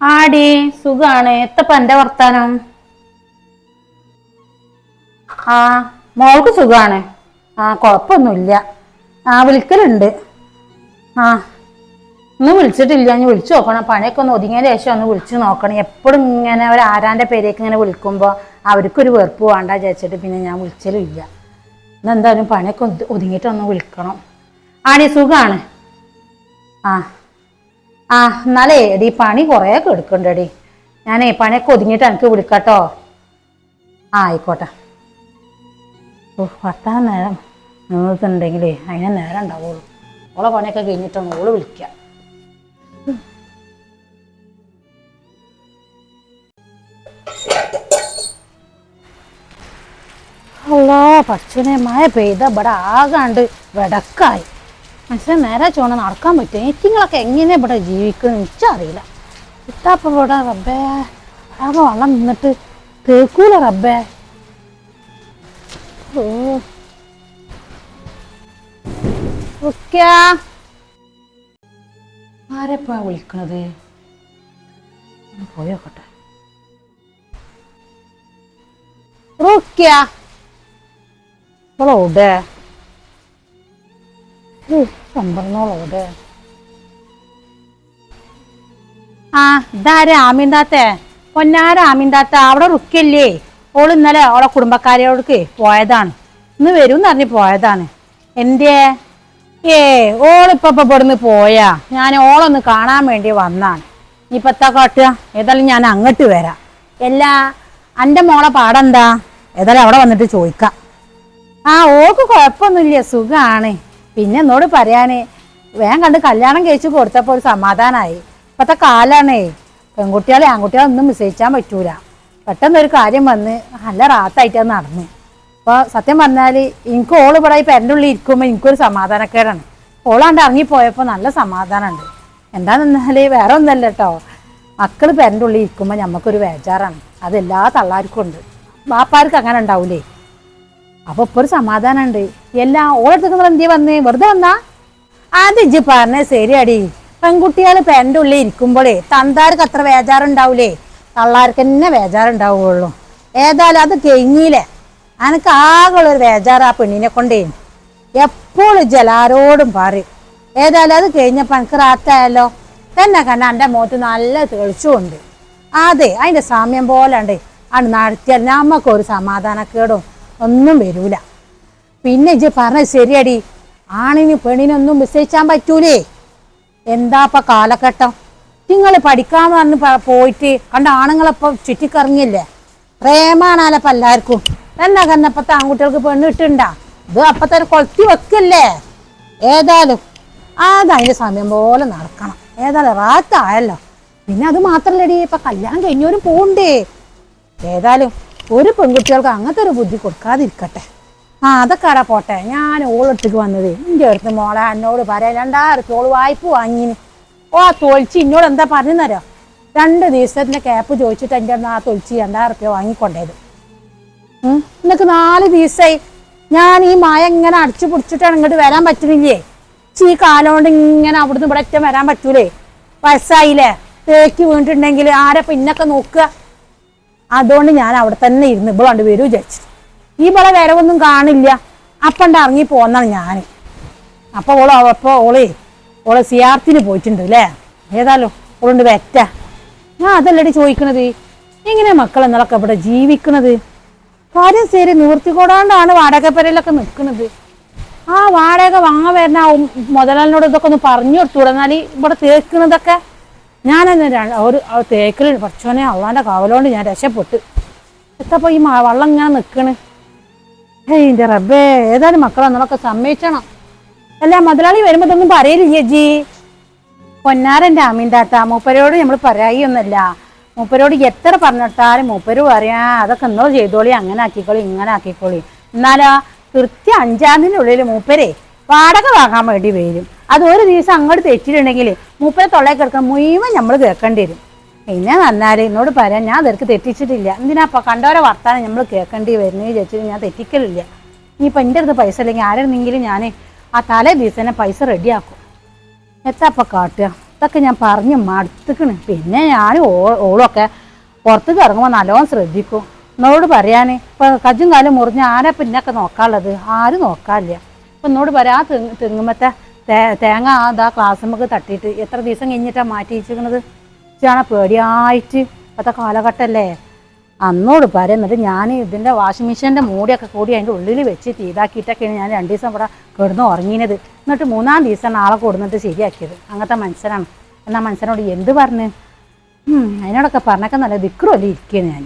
ആടി സുഖാണ്. എത്തപ്പ എന്റെ വർത്താനം? ആ മോൾക്ക് സുഖാണ്. ആ കുഴപ്പമൊന്നുമില്ല ആ വിളിക്കലുണ്ട്. ആ ഇന്ന് വിളിച്ചിട്ടില്ല. ഞാൻ വിളിച്ചു നോക്കണം. പണിയൊക്കെ ഒന്ന് ഒതുങ്ങിയതിന് ശേഷം ഒന്ന് വിളിച്ചു നോക്കണം. എപ്പോഴും ഇങ്ങനെ ഒരു ആരാന്റെ പേരേക്ക് ഇങ്ങനെ വിളിക്കുമ്പോൾ അവർക്കൊരു വെറുപ്പ് വേണ്ട വിചാരിച്ചിട്ട് പിന്നെ ഞാൻ വിളിച്ചലും ഇല്ല. ഇന്ന് എന്തായാലും പണിയൊക്കെ ഒതുങ്ങിയിട്ടൊന്ന് ഒന്ന് വിളിക്കണം. ആടി സുഖാണ്. ആ. ആ എന്നാലേ എടി പണി കുറേ എടുക്കണ്ടടി ഞാനേ പണിയൊക്കെ ഒതുങ്ങിയിട്ട് എനിക്ക് വിളിക്കാട്ടോ. ആ ആയിക്കോട്ടെ. ഓ ഭർത്താവ് നേരം നിന്നിട്ടുണ്ടെങ്കിലേ അതിനെ നേരം ഉണ്ടാവുള്ളൂ. ഓളെ പണിയൊക്കെ കഴിഞ്ഞിട്ടാണ് ഓൾ വിളിക്കുക അല്ലാ പശുവിനെ മഴ പെയ്ത ഇവിടെ ആകാണ്ട് വെടക്കായി. മനുഷ്യനെ നേരെ ചോണ നടക്കാൻ പറ്റും. ഏറ്റിങ്ങളൊക്കെ എങ്ങനെ ഇവിടെ ജീവിക്കുന്നു എനിക്കറിയില്ല. ഇത്താപ്പ ഇവിടെ റബ്ബേ ആകെ വെള്ളം നിന്നിട്ട് തേക്കൂല റബ്ബേ. ഓ. റുക്യ. ആരെപ്പാ വിളിക്കണത്? പോയോക്കട്ടെ റുക്യ സംഭരണോളോടെ ആ ഇതാരെ ആമീന്താത്തെ പൊന്നാര ആമീന്താത്ത അവിടെ റുക്കല്ലേ ഓൾ ഇന്നലെ ഓളെ കുടുംബക്കാരോടക്ക് പോയതാണ്. ഇന്ന് വരും എന്ന് പറഞ്ഞ് പോയതാണ്. എന്തേ ഏ ഓളിപ്പൊ ഇവിടുന്ന് പോയാ. ഞാൻ ഓളൊന്ന് കാണാൻ വേണ്ടി വന്നാണ്. ഇനിയിപ്പോ എത്താ കാട്ടുക? ഏതായാലും ഞാൻ അങ്ങോട്ട് വരാം. എല്ലാ എന്റെ മോളെ പാടെന്താ? ഏതായാലും അവിടെ വന്നിട്ട് ചോദിക്കാം. ആ ഓക്ക് കുഴപ്പമൊന്നുമില്ല. സുഖാണ്. പിന്നെ എന്നോട് പറയാനേ വേഗം കണ്ട് കല്യാണം കഴിച്ചു കൊടുത്തപ്പോൾ ഒരു സമാധാനമായി ഇപ്പത്തെ കാലാണേ പെൺകുട്ടികളെ ആൺകുട്ടികളെ ഒന്നും വിസയിച്ചാൻ പറ്റൂല. പെട്ടെന്നൊരു കാര്യം വന്ന് നല്ല റാത്തായിട്ട് നടന്നു. അപ്പോൾ സത്യം പറഞ്ഞാൽ എനിക്ക് ഓൾ ഇവിടെ ഈ പെരന്റെ ഉള്ളിൽ ഇരിക്കുമ്പോൾ എനിക്കൊരു സമാധാനക്കേടാണ്. ഓളാണ്ട് ഇറങ്ങിപ്പോയപ്പോൾ നല്ല സമാധാനമുണ്ട്. എന്താണെന്നാൽ വേറെ ഒന്നല്ല കേട്ടോ മക്കൾ പെരന്റെ ഉള്ളിൽ ഇരിക്കുമ്പോൾ നമുക്കൊരു വേജാറാണ് അതെല്ലാ തള്ളാർക്കും ഉണ്ട്. ബാപ്പാർക്ക് അങ്ങനെ ഉണ്ടാവൂലേ? അപ്പൊ ഇപ്പൊ ഒരു സമാധാനമുണ്ട്. എല്ലാ ഓളെടുത്ത് നിങ്ങൾ എന്തിയാ വന്ന്? വെറുതെ വന്നാ? അത് ഇജ്ജ് പറഞ്ഞ ശരിയാടി. പെൺകുട്ടികൾ പെന്റെ ഉള്ളിൽ ഇരിക്കുമ്പോഴേ തന്താർക്ക് അത്ര വേജാറുണ്ടാവൂലേ? തള്ളാർക്ക് തന്നെ വേജാറുണ്ടാവുള്ളൂ. ഏതായാലും അത് കഴിഞ്ഞില്ലേ അനക്ക് ആകെയുള്ള ഒരു വേജാറ് ആ പെണ്ണിനെ കൊണ്ടേ. എപ്പോഴും ജലാരോടും പറയും. ഏതായാലും അത് കഴിഞ്ഞപ്പോൾ എനിക്ക് റാത്തായാലോ തന്നെ കണ്ട എന്റെ മുഖത്ത് നല്ല തെളിച്ചുണ്ട് അതെ അതിന്റെ സാമ്യം ഉണ്ട്. ആണ് നടത്തിയാൽ നമുക്കൊരു സമാധാനക്കേടും. ഒന്നും വരൂല. പിന്നെ ഇജ്ജ് പറഞ്ഞത് ശരിയടി. ആണിന് പെണ്ണിനൊന്നും വിശ്വസിക്കാൻ പറ്റൂലേ. എന്താപ്പ കാലഘട്ടം? നിങ്ങൾ പഠിക്കാന്ന് പറഞ്ഞ് പോയിട്ട് കണ്ട ആണുങ്ങളപ്പം ചുറ്റിക്കറങ്ങില്ലേ പ്രേമാണാലപ്പം എല്ലാവർക്കും. എന്നാ കന്നപ്പത്തെ ആൺകുട്ടികൾക്ക് പെണ്ണ് കിട്ടുണ്ടാ? ഇത് അപ്പത്തന്നെ കൊളുത്തി വെക്കല്ലേ? ഏതായാലും അതതിന്റെ സമയം പോലെ നടക്കണം. ഏതായാലും റാത്തായല്ലോ. പിന്നെ അത് മാത്രല്ലടി ഇപ്പൊ കല്യാണം കഴിഞ്ഞവരും പോകണ്ടേ ഏതായാലും ഒരു പെൺകുട്ടികൾക്ക് അങ്ങനത്തെ ഒരു ബുദ്ധി കൊടുക്കാതിരിക്കട്ടെ. ആ അതൊക്കെ പോട്ടെ. ഞാൻ ഓളെടുത്തേക്ക് വന്നത്. എന്റെ അടുത്ത് മോളെ എന്നോട് പറയാം രണ്ടായിരത്തി ഓൾ വായ്പ വാങ്ങിന്. ഓ ആ തൊളിച്ച് എന്നോട് എന്താ പറഞ്ഞുതരോ രണ്ട് ദിവസത്തിന്റെ ക്യാപ്പ് ചോദിച്ചിട്ട് എന്റെ അടുത്ത് ആ തൊളിച്ച് രണ്ടായിരം റുപ്യ വാങ്ങിക്കൊണ്ടേത്. നിനക്ക് നാല് ദിവസമായി ഞാൻ ഈ മായ ഇങ്ങനെ അടിച്ചു പിടിച്ചിട്ടാണ് ഇങ്ങോട്ട് വരാൻ പറ്റുന്നില്ലേ ഈ കാലം കൊണ്ട് ഇങ്ങനെ അവിടുന്ന് ഇവിടെ വരാൻ പറ്റൂലേ? വയസ്സായില്ലേ? തേക്ക് വീണിട്ടുണ്ടെങ്കിൽ ആരെ പിന്നൊക്കെ നോക്കുക. അതുകൊണ്ട് ഞാൻ അവിടെ തന്നെ ഇരുന്ന് ഇവിടെ കണ്ട് വരൂ വിചാരിച്ചു. ഈ ഇവളെ വരവൊന്നും കാണില്ല. അപ്പണ്ട് ഇറങ്ങി പോന്നാണ് ഞാൻ അപ്പൊ ഓൾ അപ്പൊ ഓളേ ഓൾ സിയാർത്തിന് പോയിട്ടുണ്ട് അല്ലേ? ഏതായാലും ഓളുണ്ട് വെറ്റ. ഞാൻ അതല്ലടി ചോദിക്കണത്. എങ്ങനെ മക്കൾ എന്നൊക്കെ ഇവിടെ ജീവിക്കണത്? കാര്യം ശരി നിവൃത്തിക്കൊടാണ്ടാണ് വാടകപ്പരയിലൊക്കെ നിൽക്കുന്നത് ആ വാടക വാങ്ങാൻ വരുന്ന മുതലാളിനോട് ഇതൊക്കെ ഒന്ന് പറഞ്ഞു കൊടുത്തു ഇവിടെ തേക്കുന്നതൊക്കെ ഞാനെന്ന് തന്നെ ഒരു തേക്കിൽ പഠിച്ചോനെ അള്ളാന്റെ കാവലോണ്ട് ഞാൻ രക്ഷപ്പെട്ടു. എത്തപ്പോ ഈ വള്ളം ഇങ്ങനെ നിൽക്കണ് ഏയ് എന്റെ റബ്ബേ ഏതായാലും മക്കളെ നമ്മളൊക്കെ സമ്മതിച്ചണം. അല്ല മുതലാളി വരുമ്പോ ഇതൊന്നും പറയില്ല ജി പൊന്നാരന്റെ അമീന്താത്ത മൂപ്പരോട് നമ്മൾ പറയായൊന്നുമല്ല മൂപ്പരോട് എത്ര പറഞ്ഞിട്ടാലും മൂപ്പര് പറയാ അതൊക്കെ എന്നോ ചെയ്തോളി അങ്ങനെ ആക്കിക്കോളി ഇങ്ങനെ ആക്കിക്കോളി. എന്നാലാ കൃത്യം അഞ്ചാം തീയതിനുള്ളിൽ മൂപ്പരെ വാടക വാങ്ങാൻ വേണ്ടി വരും. അത് ഒരു ദിവസം അങ്ങോട്ട് തെറ്റിയിട്ടുണ്ടെങ്കിൽ മൂപ്പരെ തൊള്ളയിൽ കിടക്കാൻ മുഴുവൻ നമ്മൾ കേൾക്കേണ്ടി വരും. പിന്നെ പറഞ്ഞാൽ എന്നോട് പറയാൻ ഞാൻ അതെനിക്ക് തെറ്റിച്ചിട്ടില്ല. എന്തിനാ കണ്ടവരെ വർത്താനം നമ്മൾ കേൾക്കേണ്ടി വരുന്നത് ചോദിച്ചിട്ട് ഞാൻ തെറ്റിക്കലില്ല. ഇനിയിപ്പോൾ എന്റെ അടുത്ത് പൈസ ഇല്ലെങ്കിൽ ആരെന്നെങ്കിലും ഞാൻ ആ തലേ ദിവസം തന്നെ പൈസ റെഡിയാക്കും എത്താപ്പം കാട്ടുക? ഇതൊക്കെ ഞാൻ പറഞ്ഞ് മടുത്തുക്കണ്. പിന്നെ ഞാൻ ഓളൊക്കെ പുറത്തേക്ക് ഇറങ്ങുമ്പോൾ നല്ലോണം ശ്രദ്ധിക്കും. എന്നോട് പറയാൻ ഇപ്പം കജും കാലം മുറിഞ്ഞ് ആരെ പിന്നൊക്കെ നോക്കാനുള്ളത്? ആരും നോക്കാനില്ല. ഇപ്പം എന്നോട് പറയാം ആ തെങ്ങുമ്പത്തെ തേങ്ങ അതാ ക്ലാസ് നമുക്ക് തട്ടിയിട്ട് എത്ര ദിവസം കഴിഞ്ഞിട്ടാണ് മാറ്റി വെച്ചിരിക്കുന്നത് പേടിയായിട്ട് ഇപ്പോഴത്തെ കാലഘട്ടമല്ലേ അന്നോട് പറയാം എന്നിട്ട് ഞാൻ ഇതിന്റെ വാഷിംഗ് മെഷീന്റെ മൂടിയൊക്കെ കൂടി അതിന്റെ ഉള്ളിൽ വെച്ച് തീതാക്കിയിട്ടൊക്കെയാണ് ഞാൻ രണ്ട് ദിവസം ഇവിടെ കിടന്ന് ഉറങ്ങിയത് എന്നിട്ട് മൂന്നാം ദിവസം നാളെ കൊടുന്നിട്ട് ശരിയാക്കിയത്. അങ്ങനത്തെ മനുഷ്യനാണ്. എന്നാൽ മനുഷ്യനോട് എന്ത് പറഞ്ഞ്? അതിനോടൊക്കെ പറഞ്ഞൊക്കെ നല്ല ദിക്റുമല്ലേ ഇരിക്കുകയാണ് ഞാൻ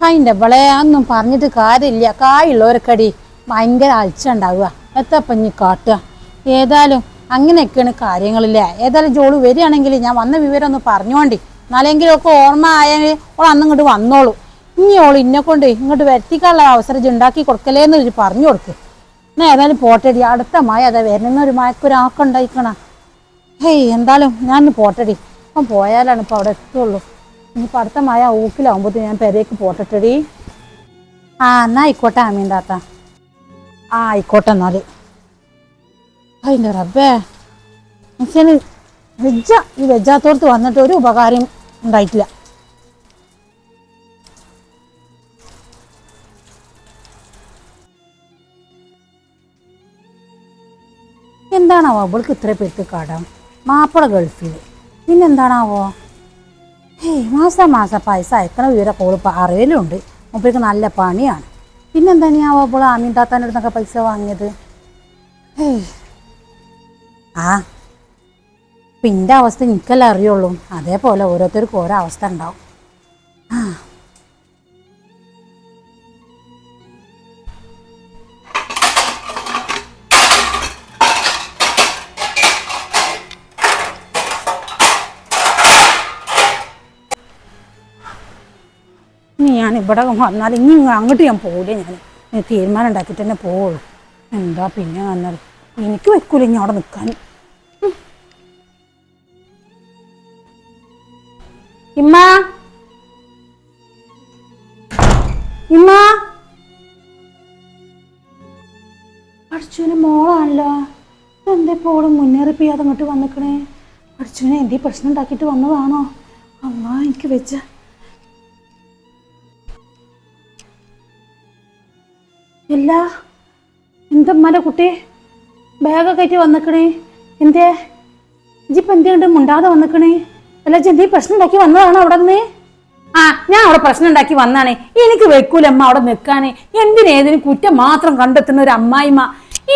അതിന്റെ ഇവളെ ഒന്നും പറഞ്ഞിട്ട് കാര്യമില്ല. കായുള്ളവർക്കടി ഭയങ്കര അഴിച്ചുണ്ടാവുക എത്തപ്പം എത്തപ്പഞ്ഞി കാട്ടുക? ഏതായാലും അങ്ങനെയൊക്കെയാണ് കാര്യങ്ങളില്ലേ? ഏതായാലും ജോളി വരികയാണെങ്കിൽ ഞാൻ വന്ന വിവരം ഒന്ന് പറഞ്ഞോണ്ടി. എന്നാലെങ്കിലും ഒക്കെ ഓർമ്മ ആയാൽ ഓൾ അന്ന് ഇങ്ങോട്ട് വന്നോളൂ. ഇനി ഓൾ ഇന്നെ കൊണ്ട് ഇങ്ങോട്ട് വരുത്തിക്കാനുള്ള അവസരം ഉണ്ടാക്കി ഉണ്ടാക്കി കൊടുക്കലേന്ന് ഒരു പറഞ്ഞു കൊടുക്ക്. എന്നാ ഏതായാലും പോട്ടടി അടുത്ത മഴ അതാ വരുന്ന ഒരു മഴക്കൊരാക്കുണ്ടായിക്കണ ഹേയ് എന്തായാലും ഞാൻ പോട്ടടി അപ്പം പോയാലാണ് ഇപ്പം അവിടെ എത്തുള്ളൂ. ഇനിയിപ്പോൾ അടുത്ത മഴ ഊക്കിലാവുമ്പോൾ ഞാൻ പെരേക്ക് പോട്ടട്ടടി ആ എന്നാ ആയിക്കോട്ടെ ആമീൻ താത്ത. ആ ആയിക്കോട്ടെ എന്നാൽ അതിന്റെ റബ്ബേ. മനുഷ്യന് വെജ ഈ വെജാത്തോർത്ത് വന്നിട്ട് ഒരു ഉപകാരം ഉണ്ടായിട്ടില്ല. എന്താണാവോ അവൾക്ക് ഇത്ര പേർക്ക് കടം? മാപ്പിള ഗൾഫിൽ പിന്നെന്താണാവോ? ഏയ് മാസം മാസം പൈസ അയക്കണ വിവരമൊക്കെ ഓളിപ്പോൾ അറിയലുണ്ട്. മുമ്പേക്ക് നല്ല പണിയാണ്. പിന്നെന്താണിയാവോ അപ്പോൾ ആമീൻ താത്താന്റെ അടുത്തൊക്കെ പൈസ വാങ്ങിയത്? ഹേയ് ആ. പിന്നെ അവസ്ഥ എനിക്കല്ല അറിയുള്ളൂ. അതേപോലെ ഓരോരുത്തർക്കും ഓരോ അവസ്ഥ ഉണ്ടാവും. ആ. ഞാൻ ഇവിടെ വന്നാൽ ഇനി അങ്ങോട്ട് ഞാൻ പോകില്ല ഞാൻ. ഞാൻ തീരുമാനം ഉണ്ടാക്കിയിട്ട് തന്നെ പോവുള്ളൂ. എന്താ പിന്നെ വന്നാൽ എനിക്ക് വെക്കൂല ഇനി അവിടെ നിൽക്കാൻ ഇമ്മ. ഇമ്മ. പഠിച്ചുവിന് മോളാണല്ലോ. എന്താ പോളും മുന്നേറിപ്പ് ചെയ്യാതെ അങ്ങോട്ട് വന്നിക്കണേ? പഠിച്ചുവിനെ എന്തേ പ്രശ്നം ഉണ്ടാക്കിയിട്ട് വന്നതാണോ? അമ്മ എനിക്ക് വെച്ച. ഇല്ല എന്താ ഉമ്മാന്റെ കുട്ടി? ബാഗൊക്കെ ആയിട്ട് വന്നിക്കണേ? എന്തേ? ഇജിപ്പം എന്തുകൊണ്ട് മുണ്ടാതെ വന്നിക്കണേ? അല്ല ജി പ്രശ്നം ഉണ്ടാക്കി വന്നതാണോ അവിടെ നിന്ന്? ആ ഞാൻ അവിടെ പ്രശ്നം ഉണ്ടാക്കി വന്നാണേ. എനിക്ക് വെക്കൂലമ്മ അവിടെ നിൽക്കാനേ എന്തിനേതിനും കുറ്റം മാത്രം കണ്ടെത്തുന്ന ഒരു അമ്മായിമ്മ?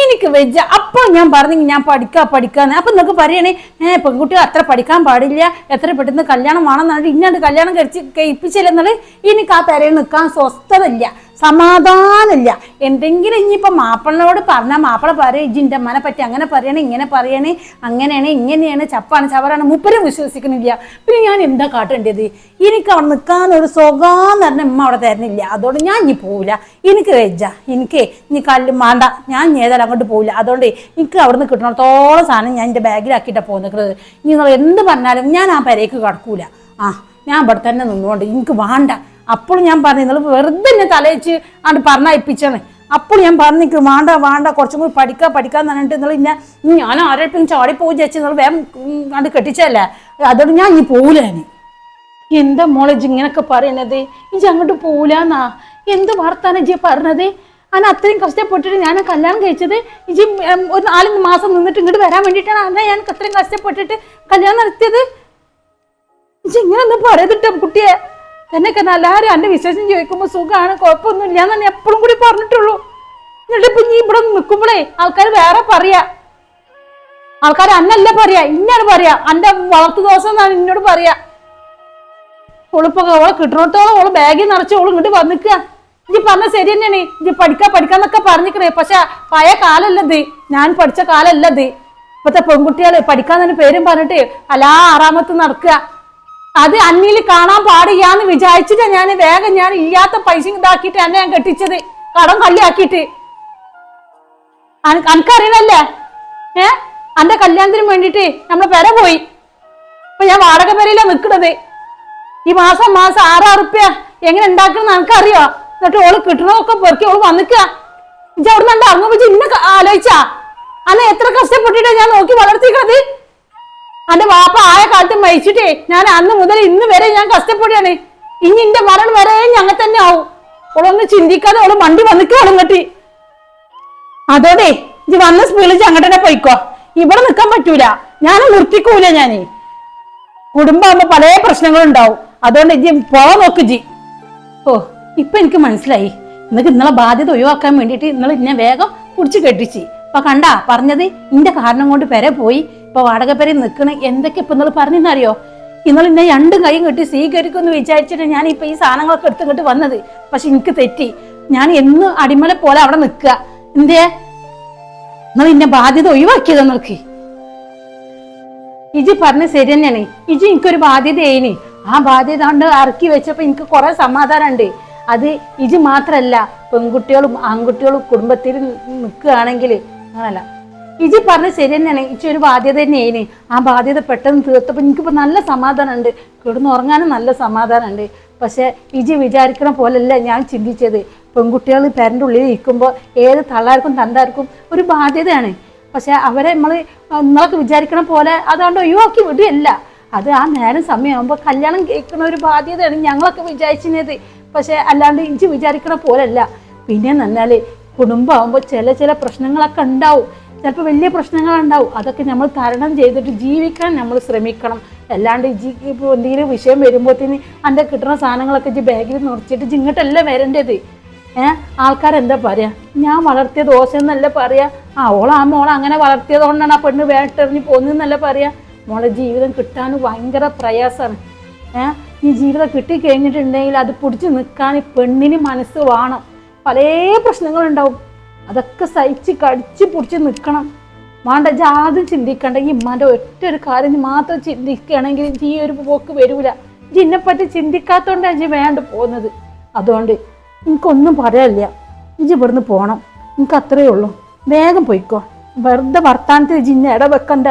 എനിക്ക് വെജ അപ്പോൾ ഞാൻ പറഞ്ഞു ഞാൻ പഠിക്കാ പഠിക്കാന്ന്. അപ്പൊ നിങ്ങൾക്ക് പറയണേ ഏ പെൺകുട്ടികൾ അത്ര പഠിക്കാൻ പാടില്ല. എത്ര പെട്ടെന്ന് കല്യാണം വേണം എന്നാണ് ഇന്നാണ്ട് കല്യാണം കഴിച്ച് കഴിപ്പിച്ചില്ലെന്നുള്ളത് എനിക്ക് ആ തരയിൽ നിൽക്കാൻ സ്വസ്ഥതയില്ല. സമാധാനമില്ല. എന്തെങ്കിലും ഇനിയിപ്പോൾ മാപ്പിളിനോട് പറഞ്ഞാൽ മാപ്പിള പറയും ഇജിന്റെ അമ്മനെ പറ്റി അങ്ങനെ പറയണേ ഇങ്ങനെ പറയണേ അങ്ങനെയാണ് ഇങ്ങനെയാണ് ചപ്പാണ് ചവറാണ്. മുപ്പരും വിശ്വസിക്കുന്നില്ല. പിന്നെ ഞാൻ എന്താ കാട്ടേണ്ടത്? എനിക്ക് അവിടെ നിൽക്കാൻ ഒരു സുഖം പറഞ്ഞ ഉമ്മ അവിടെ തരുന്നില്ല. അതുകൊണ്ട് ഞാൻ ഇനി പോവില്ല. എനിക്ക് വെജ എനിക്ക് ഇനി കല്ല് മാണ്ട. ഞാൻ ഏതായാലും അങ്ങോട്ട് പോവില്ല. അതുകൊണ്ട് എനിക്ക് അവിടെ നിന്ന് കിട്ടണത്തോളം സാധനം ഞാൻ എന്റെ ബാഗിലാക്കിയിട്ടാണ് പോകുന്നത് നിങ്ങൾ എന്ത് പറഞ്ഞാലും ഞാൻ ആ പെരേക്ക് കടക്കൂല. ആ ഞാൻ ഇവിടെ തന്നെ നിന്നുകൊണ്ട് എനിക്ക് വേണ്ട. അപ്പോൾ ഞാൻ പറഞ്ഞു നിങ്ങൾ വെറുതെ എന്നെ തലയിച്ച് ആണ് പറഞ്ഞയപ്പിച്ചാണ് അപ്പോൾ ഞാൻ പറഞ്ഞു നിൽക്കും വേണ്ട വേണ്ട കുറച്ചും കൂടി പഠിക്കുക പഠിക്കാന്ന് പറഞ്ഞിട്ട് നിങ്ങൾ ഇന്ന ഞാൻ ആരോപ്പിച്ച് ചാടി പോകും ചേച്ചി നിങ്ങൾ വേഗം കണ്ട് കെട്ടിച്ചല്ലേ അതുകൊണ്ട് ഞാൻ ഇനി പോകൂലേന് എന്താ മോളെ ജി ഇങ്ങനൊക്കെ പറയണത്? ഇജ്ജ് അങ്ങോട്ട് പോവില്ലാന്നാ എന്ത് വാർത്താണ് ജി പറഞ്ഞത്? ഞാൻ അത്രയും കഷ്ടപ്പെട്ടിട്ട് ഞാൻ കല്യാണം കഴിച്ചത്? ഇജ്ജ് ഒരു നാലഞ്ച് മാസം നിന്നിട്ട് ഇങ്ങോട്ട് വരാൻ വേണ്ടിയിട്ടാണ് അതാ ഞാൻ അത്രയും കഷ്ടപ്പെട്ടിട്ട് കല്യാണം നടത്തിയത്? ഇജ്ജ് ഇങ്ങനെ ഒന്നും പറയത്തിട്ട കുട്ടിയെ. എന്നൊക്കെ എല്ലാവരും എന്റെ വിശേഷം ചോദിക്കുമ്പോൾ സുഖമാണ് കുഴപ്പമൊന്നുമില്ല എന്നാണ് എപ്പോഴും കൂടി പറഞ്ഞിട്ടുള്ളൂ. എന്നിട്ട് ഇപ്പൊ നീ ഇവിടെ നിൽക്കുമ്പോഴേ ആൾക്കാർ വേറെ പറയാ. ആൾക്കാർ അന്നല്ല പറയാ ഇന്നാണ് പറയാ. എന്റെ വളർത്തു ദിവസം എന്നാണ് എന്നോട് പറയാ. ഓളിപ്പോ ഓളെ കിട്ടണത്തോളം ഓൾ ബാഗിൽ നിറച്ച് ഓൾ ഇങ്ങോട്ട് വന്നിക്കുക ഇനി പറഞ്ഞ ശരി തന്നെയാണ്. ഇനി പഠിക്കാ പഠിക്കാന്നൊക്കെ പറഞ്ഞിക്കണേ പക്ഷെ പഴയ കാലല്ലത്. ഞാൻ പഠിച്ച കാലല്ലത്. ഇപ്പത്തെ പെൺകുട്ടികൾ പഠിക്കാൻ തന്നെ പേരും പറഞ്ഞിട്ട് അലാ ആറാമത്ത് നടക്കുക. അത് അന്നിൽ കാണാൻ പാടില്ലാന്ന് വിചാരിച്ചിട്ടാ ഞാൻ വേഗം ഞാൻ ഇല്ലാത്ത പൈസ ഇതാക്കിയിട്ട് എന്നെ ഞാൻ കെട്ടിച്ചത്. കടം കള്ളിയാക്കിയിട്ട്. അനക്കറിയണല്ലേ? ഏ? അന്റെ കല്യാണത്തിന് വേണ്ടിട്ട് നമ്മളെ പെര പോയി. അപ്പൊ ഞാൻ വാടക പെരയിലാ നിക്കണത്. ഈ മാസം മാസം ആറാറ് റുപ്യ എങ്ങനെ ഉണ്ടാക്കണം എനിക്കറിയോ എന്നിട്ട് ഓൾ കിട്ടണതൊക്കെ പെറുക്കി ഓൾ വന്നിക്ക. ഇജ്ജ് അവിടെ നിന്ന് ഇറങ്ങുമ്പോ ഇന്നെ ആലോചിച്ചാ. അന്ന് എത്ര കഷ്ടപ്പെട്ടിട്ടാ ഞാൻ നോക്കി വളർത്തിക്കണത്? അന്റെ വാപ്പ ആയ കാലത്ത് മരിച്ചിട്ടേ ഞാൻ അന്ന് മുതൽ ഇന്ന് വരെ ഞാൻ കഷ്ടപ്പെടുകയാണ്. ഇനി എന്റെ മരണം വരെ ഞങ്ങൾ തന്നെ ആവും. ഓളൊന്ന് ചിന്തിക്കാതെ ഓൾ വണ്ടി വന്നിക്കോളും ഇങ്ങട്ടി. അതോടെ ഇത് വന്ന സ്പീഡിൽ ചങ്ങട്ടനെ പോയിക്കോ. ഇവിടെ നിൽക്കാൻ പറ്റൂല. ഞാൻ നിർത്തിക്കൂല ഞാൻ. കുടുംബമാകുമ്പോ പല പ്രശ്നങ്ങളും ഉണ്ടാവും. അതുകൊണ്ട് ഇജ്ജി പോവാൻ നോക്ക് ജി ഓ ഇപ്പൊ എനിക്ക് മനസ്സിലായി. നിങ്ങൾക്ക് ഇന്നലെ ബാധ്യത ഒഴിവാക്കാൻ വേണ്ടിയിട്ട് ഇന്നലെ ഇന്നെ വേഗം കുടിച്ച് കെട്ടിച്ച്. അപ്പൊ കണ്ടാ പറഞ്ഞത് ഇന്റെ കാരണം കൊണ്ട് പെര പോയി. ഇപ്പൊ വാടക പെര നിൽക്കണ എന്തൊക്കെ ഇപ്പൊ നിങ്ങൾ പറഞ്ഞെന്നറിയോ ഇന്നലെ ഇന്നെ രണ്ടും കൈയും കെട്ടി സ്വീകരിക്കുമെന്ന് വിചാരിച്ചിട്ട് ഞാൻ ഇപ്പൊ ഈ സാധനങ്ങളൊക്കെ എടുത്ത് ഇങ്ങോട്ട് വന്നത്. പക്ഷെ എനിക്ക് തെറ്റി. ഞാൻ എന്ന് അടിമല പോലെ അവിടെ നിൽക്കുക. എന്തേ നിങ്ങൾ ഇന്നെ ബാധ്യത ഒഴിവാക്കിയത് നിങ്ങൾക്ക് ഇജി പറഞ്ഞ ശരി തന്നെയാണ്. ഇജി എനിക്കൊരു ബാധ്യതയേനി ആ ബാധ്യത കൊണ്ട് ഇറക്കി വെച്ചപ്പോ എനിക്ക് കുറെ സമാധാനമുണ്ട്. അത് ഇജി മാത്രല്ല പെൺകുട്ടികളും ആൺകുട്ടികളും കുടുംബത്തിൽ നിൽക്കുകയാണെങ്കിൽ അങ്ങനല്ല. ഇജി പറഞ്ഞ ശരി തന്നെയാണ് ഇച്ചി ഒരു ബാധ്യത തന്നെയാണ് ആ ബാധ്യത പെട്ടെന്ന് തീർത്തപ്പോൾ എനിക്കിപ്പോൾ നല്ല സമാധാനമുണ്ട്. കിടന്ന് ഉറങ്ങാനും നല്ല സമാധാനമുണ്ട്. പക്ഷേ ഇജി വിചാരിക്കണ പോലെയല്ല ഞാൻ ചിന്തിച്ചത്. പെൺകുട്ടികൾ പേരന്റെ ഉള്ളിൽ ഇരിക്കുമ്പോൾ ഏത് തള്ളാർക്കും തണ്ടാർക്കും ഒരു ബാധ്യതയാണ്. പക്ഷേ അവരെ നമ്മൾ നിങ്ങളൊക്കെ വിചാരിക്കണ പോലെ അതുകൊണ്ട് ഒഴിവാക്കി വിടുകയല്ല. അത് ആ നേരം സമയമാകുമ്പോൾ കല്യാണം കേൾക്കുന്ന ഒരു ബാധ്യതയാണ് ഞങ്ങളൊക്കെ വിചാരിച്ചിരുന്നത് പക്ഷേ അല്ലാണ്ട് ഇഞ്ചി വിചാരിക്കണ പോലെയല്ല പിന്നെ നന്നാൽ കുടുംബമാകുമ്പോൾ ചില ചില പ്രശ്നങ്ങളൊക്കെ ഉണ്ടാവും. ചിലപ്പോൾ വലിയ പ്രശ്നങ്ങളുണ്ടാവും. അതൊക്കെ നമ്മൾ തരണം ചെയ്തിട്ട് ജീവിക്കാൻ നമ്മൾ ശ്രമിക്കണം. അല്ലാണ്ട് ജി ഇപ്പോൾ എന്തെങ്കിലും വിഷയം വരുമ്പോഴത്തേന് എന്റെ കിട്ടുന്ന സാധനങ്ങളൊക്കെ ഇജ്ജ് ബാഗിൽ നിറച്ചിട്ട് ഇങ്ങോട്ടല്ല വരേണ്ടത്. ഏഹ് ആൾക്കാരെന്താ പറയാ? ഞാൻ വളർത്തിയ ദോശ എന്നല്ല പറയാ. ആ ഓള ആ മോളെ അങ്ങനെ വളർത്തിയതുകൊണ്ടാണ് ആ പെണ്ണ് വേട്ടെറിഞ്ഞ് പോന്നെന്നല്ല പറയാ. മോളെ ജീവിതം കിട്ടാൻ ഭയങ്കര പ്രയാസമാണ് ഏഹ് ഈ ജീവിതം കിട്ടി കഴിഞ്ഞിട്ടുണ്ടെങ്കിൽ അത് പിടിച്ച് നിൽക്കാൻ പെണ്ണിന് മനസ്സ് വേണം. പല പ്രശ്നങ്ങളുണ്ടാവും. അതൊക്കെ സഹിച്ച് കടിച്ച് പിടിച്ച് നിൽക്കണം വേണ്ട ജാതും ചിന്തിക്കണ്ട. ഈ ഇമ്മാന്റെ ഒറ്റ ഒരു കാര്യം മാത്രം ചിന്തിക്കുകയാണെങ്കിൽ ഈ ഒരു പോക്ക് വരൂല. ഇതിനെപ്പറ്റി ചിന്തിക്കാത്തോണ്ടാണ് ഇജ്ജ് വേണ്ട പോകുന്നത്. അതുകൊണ്ട് എനിക്കൊന്നും പറയാനില്ല. ഇജ്ജ് ഇവിടുന്ന് പോകണം എനിക്ക് അത്രയേ ഉള്ളൂ. വേഗം പോയിക്കോ. വെറുതെ വർത്താനത്തിൽ ജിന്നെ ഇടവെക്കണ്ട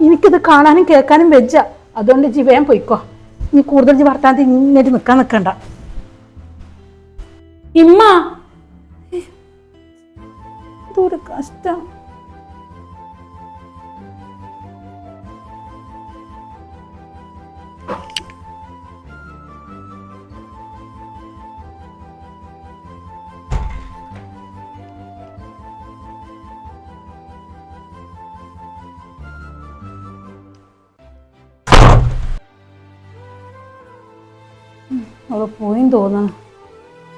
എനിക്കിത് കാണാനും കേൾക്കാനും വെച്ച അതുകൊണ്ട് ഇജ്ജ് വേഗം പോയിക്കോ. ഇനി കൂടുതൽ വർത്താനത്തിൽ ഇങ്ങോട്ട് നിൽക്കാൻ നിൽക്കണ്ട. ഇമ്മ എന്തൊരു കഷ്ടം. അവൾ പോയി തോന്നുന്നു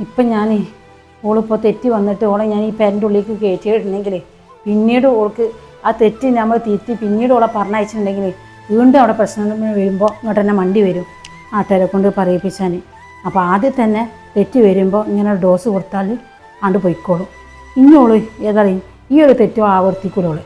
ഇപ്പം ഞാൻ ഓളിപ്പോൾ തെറ്റി വന്നിട്ട് ഓളെ ഞാൻ ഈ പേരന്റെ ഉള്ളിലേക്ക് കയറ്റിയിട്ടുണ്ടെങ്കിൽ പിന്നീട് ഓൾക്ക് ആ തെറ്റി നമ്മൾ തിരുത്തി പിന്നീട് ഓളെ പറഞ്ഞയച്ചിട്ടുണ്ടെങ്കിൽ വീണ്ടും അവിടെ പ്രശ്നം വരുമ്പോൾ ഇങ്ങോട്ട് തന്നെ മണ്ടി വരും ആ ആട്ടരെ കൊണ്ട് പറയിപ്പിച്ചാൽ അപ്പോൾ ആദ്യം തന്നെ തെറ്റി വരുമ്പോൾ ഇങ്ങനെ ഡോസ് കൊടുത്താൽ ആണ്ട് പൊയ്ക്കോളും. ഓൾ ഏതാ ഈ ഒരു തെറ്റോ ആവർത്തിക്കൂലോൾ